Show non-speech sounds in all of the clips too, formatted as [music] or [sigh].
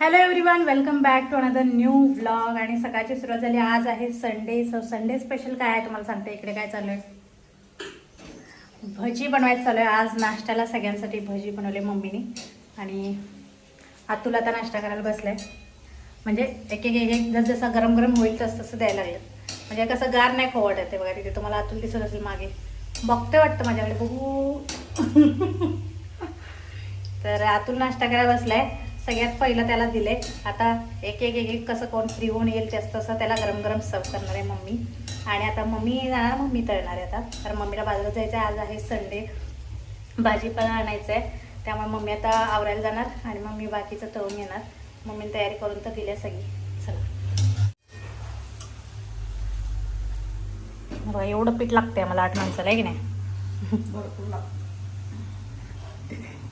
Hello everyone welcome back to another new vlog आणि सकाळची सुरुवात झाली. आज आहे संडे सो संडे स्पेशल काय आहे तुम्हाला सांगते? इकडे काय चालू आहे? भजी बनवायचं चालू आहे. आज नाश्त्याला सगळ्यांसाठी भजी बनवली मम्मीने. आणि आतुल आता नाश्ता करायला बसलाय. म्हणजे एक एक एक जसजसा जस जसं गरम गरम होईल तसं तसं द्यायला लागलं. म्हणजे कसं गार नाही खोवट येते बघा तिथे. तुम्हाला आतुल दिसत असेल मागे. बघते वाटतं माझ्याकडे. बघू. [laughs] तर आतुल नाश्ता करायला बसलाय. सगळ्यात पहिलं त्याला दिले आता एक एक एक एक कसं कोण फ्री होऊन येईल जास्त तसं त्याला गरम गरम सर्व करणार आहे मम्मी. आणि आता मम्मी जाणार मम्मी तळणार आहे आता. कारण मम्मीला बाजारात जायचं आहे आज आहे संडे भाजी पण आणायचं आहे त्यामुळे मम्मी आता आवरायला जाणार आणि मम्मी बाकीचं तळून येणार मम्मीने तयारी करून तर दिली आहे सगळी. चला. बघा एवढं पीठ लागतंय मला आठ माणसाला आहे की नाही?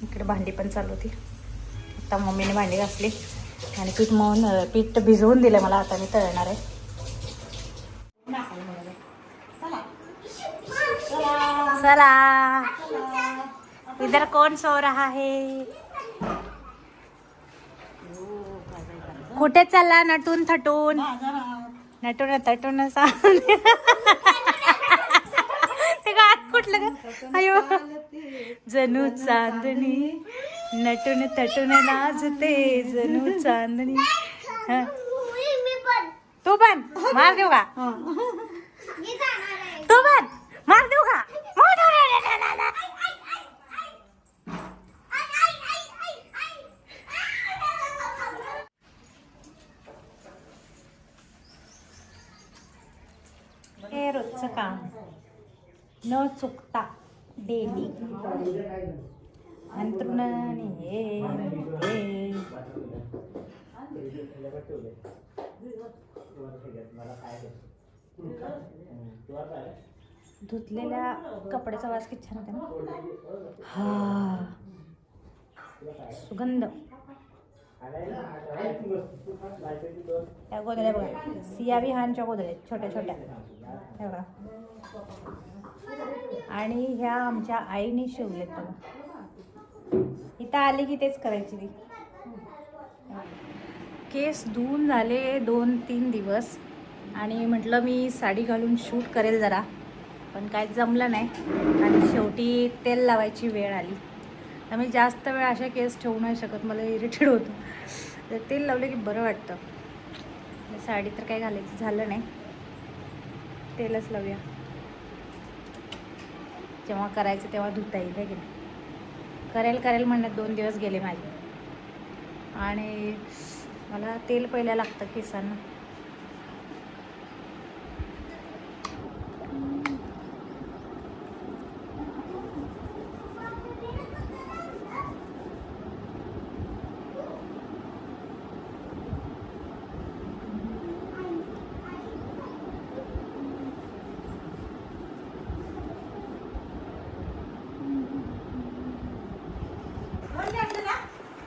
इकडे भांडी पण चालू होती. आता मम्मीने भांडी घासली. आणि पीठ मळून पीठ भिजवून दिलं मला आता मी तळणार आहे. चला. इधर कौन सो रहा है? कुठे चालला नटून थटून? नटून थटून ते कुठलं का अयो. जणू चांदणी. नटून थटून नाचते जणू चांदणी. हं. तू पण मार देऊ का? तू पण मार देऊ का. हे रोजचं काम. न चुकता डेली. अंतरुण आणि धुतलेल्या कपड्याचा वास किती छान होता ना. हा. सुगंध. त्या गोदड्या बघा. सिया विहानच्या गोदड्या छोट्या छोट्या. हे बघा. आणि ह्या आमच्या आईने शिवलेत बघा. इथं आली की तेच करायची ती. केस धुवून झाले दोन तीन दिवस. आणि म्हटलं मी साडी घालून शूट करेल जरा पण काय जमलं नाही. आणि शेवटी तेल लावायची वेळ आली. तर मी जास्त वेळ अशा केस ठेवू नाही शकत मला इरिटेड होतं. तर तेल लावलं की बरं वाटतं. साडी तर काय घालायचं झालं नाही. तेलच लावूया. जेव्हा करायचं तेव्हा धुता येईल की नाही? करेल करेल म्हणण्यात दोन दिवस गेले माझे. आणि मला तेल पहिल्या लागतं केसांना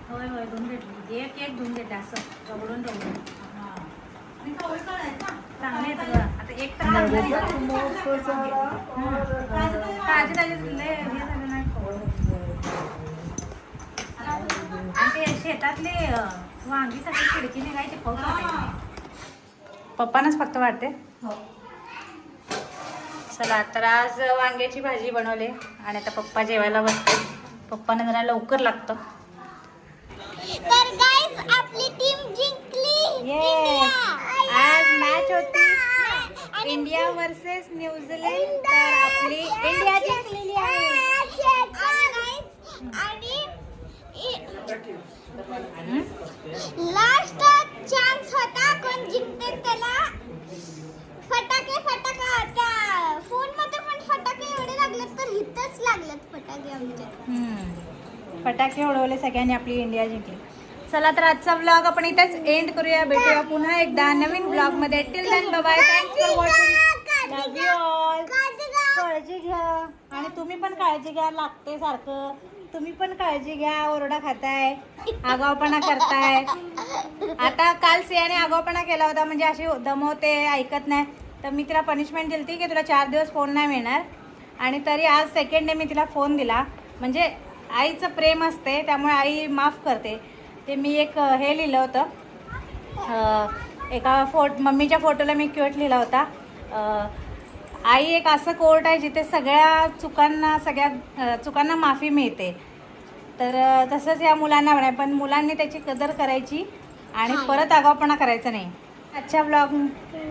होय होय धुवून घेतली एक एक धुवून असं रगडून रगडून चांगले आहेत बघा. आता एक तर ताजे ताजे लय हे झालं नाही आणि ते शेतातले वांगी सगळी खिडकी निघायची पाऊस पप्पानच फक्त वाटते? चला तर आज वांग्याची भाजी बनवली आणि आता पप्पा जेवायला बसते पप्पांना जरा लवकर लागतं. तर गाइस आपली टीम जिंकली येस आज मॅच होती इंडिया वर्सेस न्यूझीलंड तर आपली इंडिया जिंकलेली आहे. आणि लास्ट चान्स होता कोण जिंकते त्याला? फटाके फटाका त्या फोनमध्ये पण फटाके एवढे लागलेत तर इथंच लागलेत फटाके आमचे. फटाके उडवले सगळ्यांनी आपली इंडिया जिंकली. चला तर आजचा ब्लॉग आपण इथेच एंड करूया. भेटूया पुन्हा एकदा नवीन ब्लॉगमध्ये. Till bye thanks for watching love you all काळजी घ्या. आणि तुम्ही पण काळजी घ्या. लागते सारखं. तुम्ही पण काळजी घ्या. ओरडा खाताय. आगावपणा करताय. आता काल सियाने आगावपणा केला होता. म्हणजे अशी दमवते ऐकत नाही. तर मी तिला पनिशमेंट दिली की तुला चार दिवस फोन नाही मिळणार. आणि तरी आज सेकंड डे मी तिला फोन दिला. म्हणजे आईचं प्रेम असते त्यामुळे आई माफ करते. ते मी एक हे लिहिलं होतं. एका फोट मम्मीच्या फोटोला मी क्युट लिहिला होता. आई एक असं कोर्ट आहे जिथे सगळ्या चुकांना सगळ्या चुकांना माफी मिळते. तर तसंच या मुलांना पण मुलांनी त्याची कदर करायची आणि. परत आगावपणा करायचा नाही. आजच्या ब्लॉग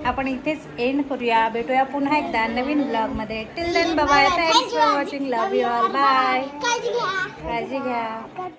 आपण इथेच एंड करूया. भेटूया पुन्हा एकदा नवीन ब्लॉगमध्ये till then bye thanks for watching love you all bye काळजी घ्या.